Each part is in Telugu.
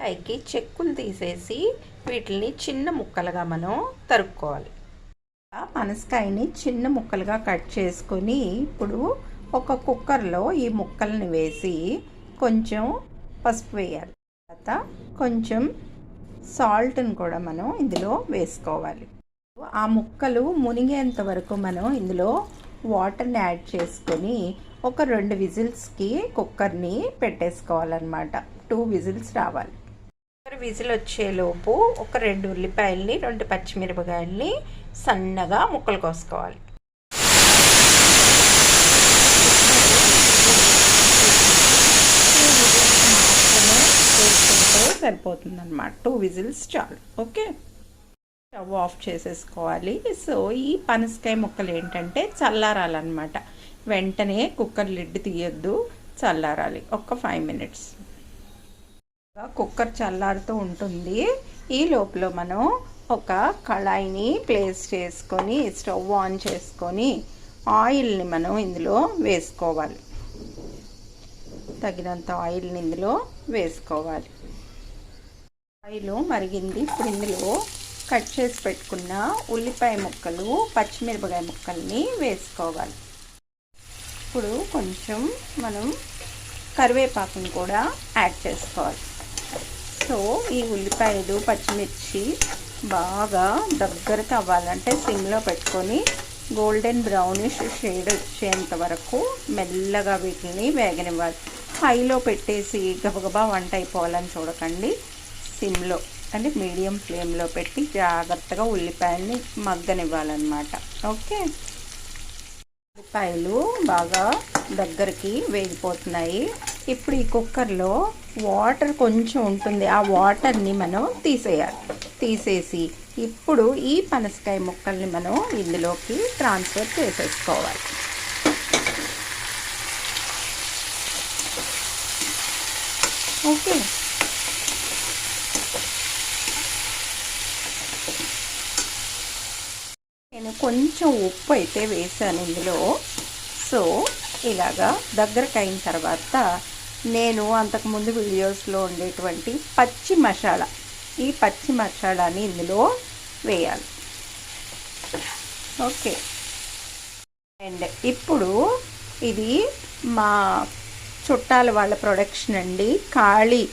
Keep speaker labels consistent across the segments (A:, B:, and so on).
A: పైకి చెక్కులు తీసేసి వీటిని చిన్న ముక్కలుగా మనం తరుక్కోవాలి. పనసకాయని చిన్న ముక్కలుగా కట్ చేసుకొని ఇప్పుడు ఒక కుక్కర్లో ఈ ముక్కల్ని వేసి కొంచెం పసుపు వేయాలి. తర్వాత కొంచెం సాల్ట్ని కూడా మనం ఇందులో వేసుకోవాలి. ఆ ముక్కలు మునిగేంత వరకు మనం ఇందులో వాటర్ని యాడ్ చేసుకొని ఒక రెండు విజిల్స్కి కుక్కర్ని పెట్టేసుకోవాలన్నమాట. టూ విజిల్స్ రావాలి. విజిల్ వచ్చేలోపు ఒక రెండు ఉల్లిపాయల్ని రెండు పచ్చిమిరపకాయల్ని సన్నగా ముక్కలు కోసుకోవాలి. వేసుకుంటే సరిపోతుంది అనమాట టూ విజిల్స్ చాలు. ఓకే? స్టవ్ ఆఫ్ చేసేసుకోవాలి. సో ఈ పనసకాయ ముక్కలు ఏంటంటే చల్లారాలన్నమాట. వెంటనే కుక్కర్ లిడ్ తీయొద్దు. చల్లారాలి. ఒక ఫైవ్ మినిట్స్. కుక్కర్ చల్లారుతూ ఉంటుంది. ఈ లోపల మనం ఒక కళాయిని ప్లేస్ చేసుకొని స్టవ్ ఆన్ చేసుకొని ఆయిల్ని మనం ఇందులో వేసుకోవాలి. తగినంత ఆయిల్ని ఇందులో వేసుకోవాలి. ఆయిల్ మరిగింది. ఇప్పుడు ఇందులో కట్ చేసి పెట్టుకున్న ఉల్లిపాయ ముక్కలు పచ్చిమిరపకాయ ముక్కల్ని వేసుకోవాలి. ఇప్పుడు కొంచెం మనం కరివేపాకుని కూడా యాడ్ చేసుకోవాలి. సో ఈ ఉల్లిపాయలు పచ్చిమిర్చి బాగా దగ్గరకు అవ్వాలంటే సిమ్లో పెట్టుకొని గోల్డెన్ బ్రౌనిష్ షేడ్ వచ్చేంత వరకు మెల్లగా వీటిని వేగనివ్వాలి. హైలో పెట్టేసి గబగబా వంట అయిపోవాలని చూడకండి. సిమ్లో అంటే మీడియం ఫ్లేమ్లో పెట్టి జాగ్రత్తగా ఉల్లిపాయల్ని మగ్గనివ్వాలన్నమాట. ఓకే? ఉల్లిపాయలు బాగా దగ్గరికి వేగిపోతున్నాయి. ఇప్పుడు ఈ కుక్కర్లో వాటర్ కొంచెం ఉంటుంది. ఆ వాటర్ని మనం తీసేయాలి. తీసేసి ఇప్పుడు ఈ పనసకాయ ముక్కల్ని మనం ఇందులోకి ట్రాన్స్ఫర్ చేసేసుకోవాలి. ఓకే. నేను కొంచెం ఉప్పు అయితే వేసాను ఇందులో. సో ఇలాగా దగ్గరకు అయిన తర్వాత నేను అంతకుముందు వీడియోస్లో ఉండేటువంటి పచ్చి మసాలా. ఈ పచ్చి మసాలాని ఇందులో వేయాలి. ఓకే. అండ్ ఇప్పుడు ఇది మా చుట్టాల వాళ్ళ ప్రొడక్షన్ అండి. కాళీ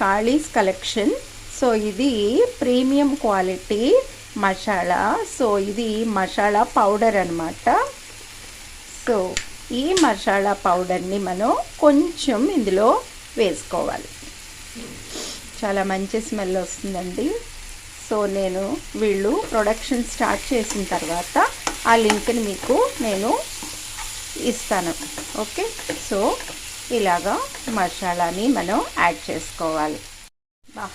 A: కాళీస్ కలెక్షన్. సో ఇది ప్రీమియం క్వాలిటీ మసాలా. సో ఇది మసాలా పౌడర్ అనమాట సో ఈ మసాలా పౌడర్ని మనం కొంచెం ఇందులో వేసుకోవాలి. చాలా మంచి స్మెల్ వస్తుందండి. సో నేను వీళ్ళు ప్రొడక్షన్ స్టార్ట్ చేసిన తర్వాత ఆ లింక్ని మీకు నేను ఇస్తాను. ఓకే? సో ఇలాగా మసాలాని మనం యాడ్ చేసుకోవాలి.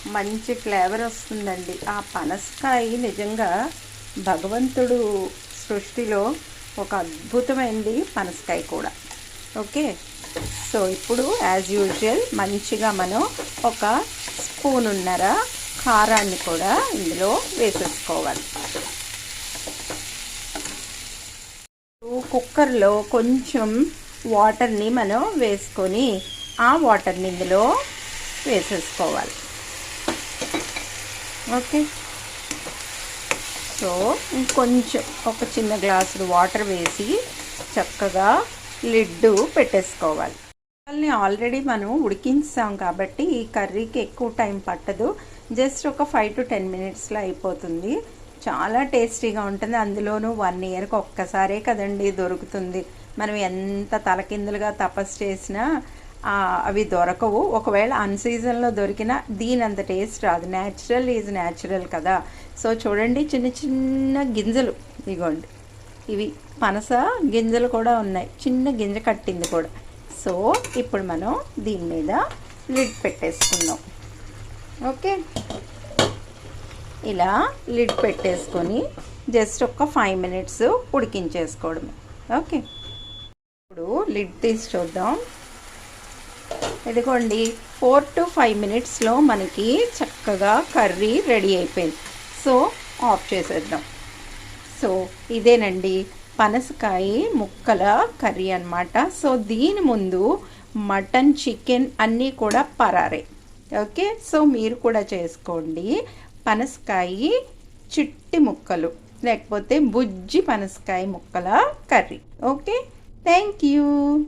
A: మంచి ఫ్లేవర్ వస్తుందండి. ఆ పనసకాయ నిజంగా భగవంతుడు సృష్టిలో ఒక అద్భుతమైనది పనసకాయ కూడా. ఓకే? సో ఇప్పుడు యాజ్ యూజువల్ మంచిగా మనం ఒక స్పూన్ ఉన్నర కారాన్ని కూడా ఇందులో వేసేసుకోవాలి. కుక్కర్లో కొంచెం వాటర్ని మనం వేసుకొని ఆ వాటర్ని ఇందులో వేసేసుకోవాలి. ఓకే? సో ఇంకొంచెం ఒక చిన్న గ్లాసు వాటర్ వేసి చక్కగా లిడ్డు పెట్టేసుకోవాలి. వాళ్ళని ఆల్రెడీ మనం ఉడికించాం కాబట్టి ఈ కర్రీకి ఎక్కువ టైం పట్టదు. జస్ట్ ఒక ఫైవ్ టు టెన్ మినిట్స్లో అయిపోతుంది. చాలా టేస్టీగా ఉంటుంది. అందులోనూ వన్ ఇయర్కి ఒక్కసారే కదండి దొరుకుతుంది. మనం ఎంత తలకిందులుగా తపస్సు చేసినా అవి దొరకవు. ఒకవేళ అన్సీజన్లో దొరికినా దీని అంత టేస్ట్ రాదు. న్యాచురల్ ఈజ్ న్యాచురల్ కదా. సో చూడండి చిన్న చిన్న గింజలు. ఇగోండి. ఇవి పనస గింజలు కూడా ఉన్నాయి. చిన్న గింజ కట్టింది కూడా. సో ఇప్పుడు మనం దీని మీద లిడ్ పెట్టేసుకుందాం. ఓకే? ఇలా లిడ్ పెట్టేసుకొని జస్ట్ ఒక ఫైవ్ మినిట్స్ ఉడికించేసుకోవడమే. ఓకే? ఇప్పుడు లిడ్ తీసి చూద్దాం. ఇదిగోండి ఫోర్ టు ఫైవ్ మినిట్స్లో మనకి చక్కగా కర్రీ రెడీ అయిపోయింది. సో ఆఫ్ చేసేద్దాం. సో ఇదేనండి పనసకాయ ముక్కల కర్రీ అనమాట సో దీని ముందు మటన్ చికెన్ అన్నీ కూడా పరారే. ఓకే? సో మీరు కూడా చేసుకోండి. పనసకాయ చిట్టి ముక్కలు లేకపోతే బుజ్జి పనసకాయ ముక్కల కర్రీ. ఓకే? Thank you.